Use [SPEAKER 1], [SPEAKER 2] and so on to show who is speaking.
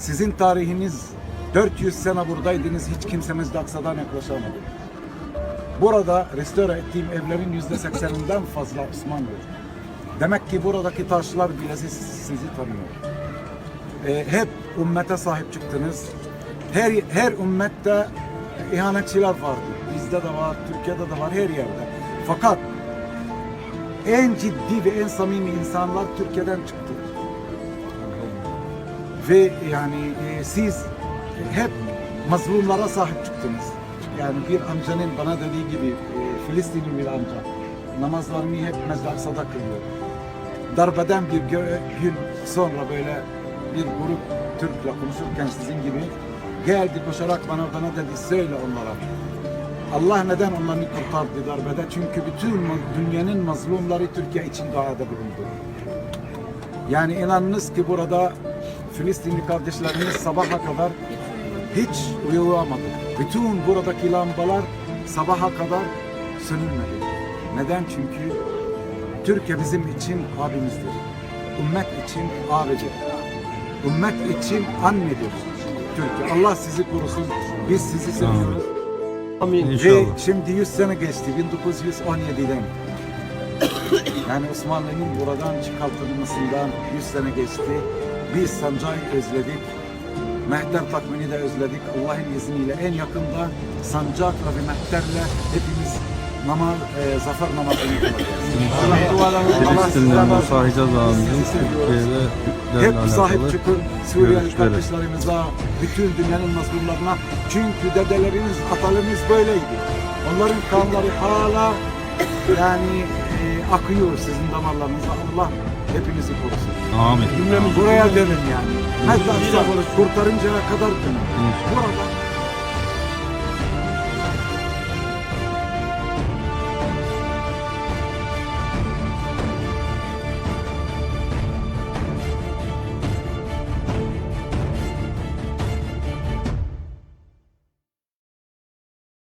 [SPEAKER 1] Sizin tarihiniz 400 sene buradaydınız. Hiç kimse Mescid-i Aksa'dan yaklaşamadı. Burada restore ettiğim evlerin yüzde sekseninden fazla Osmanlı. Demek ki buradaki taşlar bile siz- sizi tanıyor. Ee, hep ümmete sahip çıktınız. Her her ümmette ihanetçiler vardı. Bizde de var, Türkiye'de de var, her yerde. Fakat en ciddi ve en samimi insanlar Türkiye'den çıktı. Ve yani e, siz hep mazlumlara sahip çıktınız. Yani bir amcanın bana dediği gibi e, Filistinli bir amca namazlarını hep Mescid-i Aksa'da kılıyor. Darbeden bir gün sonra böyle bir grup Türk'le konuşurken sizin gibi geldi koşarak bana bana dedi söyle onlara. Allah neden onları kurtardı darbede? Çünkü bütün dünyanın mazlumları Türkiye için duada bulundu. Yani inanınız ki burada Filistinli kardeşlerimiz sabaha kadar hiç uyuyamadı. Bütün buradaki lambalar sabaha kadar sönülmedi. Neden? Çünkü Türkiye bizim için abimizdir. Ümmet için abidir. Ümmet için annedir. Türkiye. Allah sizi korusun. Biz sizi seviyoruz.
[SPEAKER 2] Amin.
[SPEAKER 1] Ve şimdi 100 sene geçti 1917'den. Yani Osmanlı'nın buradan çıkartılmasından 100 sene geçti. Biz sancağı özledik. Mehter takvimini de özledik. Allah'ın izniyle en yakında sancakla ve mehterle hepimiz namaz, e, zafer namazını kılacağız. Allah dualarını Allah sizden razı olsun. Sizi seviyoruz. Hep sahip çıkın Suriyeli kardeşlerimize, bütün dünyanın mazlumlarına. Çünkü dedeleriniz, atalarınız böyleydi. Onların kanları hala yani e, akıyor sizin damarlarınızda. Allah hepinizi korusun.
[SPEAKER 2] Amin.
[SPEAKER 1] Buraya dönün yani. Hatta kurtarıncaya kadar dönün. Burada